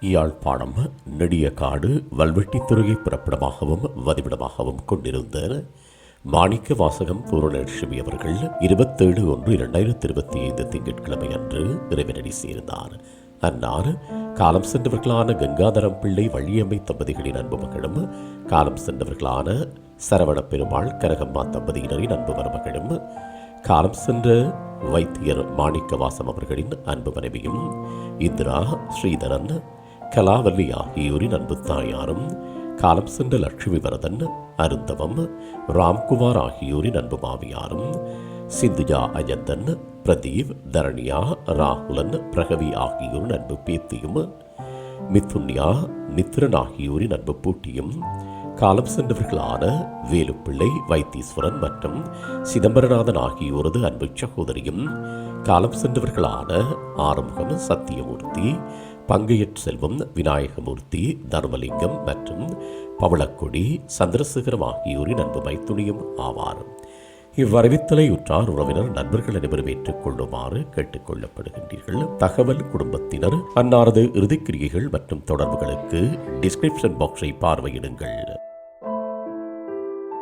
யாழ்ப்பாணம் நெடியகாடு வல்வெட்டித்துறையை பிறப்பிடமாகவும் வதிவிடமாகவும் கொண்டிருந்த மாணிக்க வாசகம் பூரணலட்சுமி அவர்கள் இருபத்தேழு ஒன்று இரண்டாயிரத்தி இருபத்தி ஐந்து திங்கட்கிழமை அன்று இறைவனடி சேர்ந்தார். அன்னார் காலம் சென்றவர்களான கங்காதரம் பிள்ளை வள்ளியம்மை தம்பதிகளின் அன்பு மகளும் காலம் சென்றவர்களான சரவண பெருமாள் கரகம்மா தம்பதியினரின் அன்பு மருமகளும் காலம் சென்ற வைத்தியர் மாணிக்கவாசம் அவர்களின் அன்பு மனைவியும் இந்திரா ஸ்ரீதரன் கலாவல்லி ஆகியோரின் அன்பு தாயாரும் காலம் சென்ற லட்சுமி வரதன் அருந்தவம் ராம்குமார் ஆகியோரின் அன்பு மாமியாரும் சிந்துஜா அஜந்தன் பிரதீப் தரணியா ராகுலன் பிரகவி ஆகியோரின் அன்பு பேத்தியும் மித்துன்யா நித்ரன் ஆகியோரின் அன்பு பூட்டியும் காலம் சென்றவர்களான வேலுப்பிள்ளை வைத்தீஸ்வரன் மற்றும் சிதம்பரநாதன் ஆகியோரது அன்பு சகோதரியும் காலம் சென்றவர்களான ஆறுமுகம் சத்தியமூர்த்தி பங்கையற் செல்வம் விநாயகமூர்த்தி தர்மலிங்கம் மற்றும் பவளக்கொடி சந்திரசேகரம் ஆகியோரின் அன்பு மைத்துணியும் ஆவார். இவ்வரவித்தலை உற்றார் உறவினர் நண்பர்கள் அனைவரும் ஏற்றுக்கொள்ளுமாறு கேட்டுக்கொள்ளப்படுகின்றீர்கள். தகவல் குடும்பத்தினர் அன்னாரது இறுதிக்கிரியைகள் மற்றும் தொடர்புகளுக்கு டிஸ்கிரிப்ஷன் பாக்ஸை பார்வையிடுங்கள்.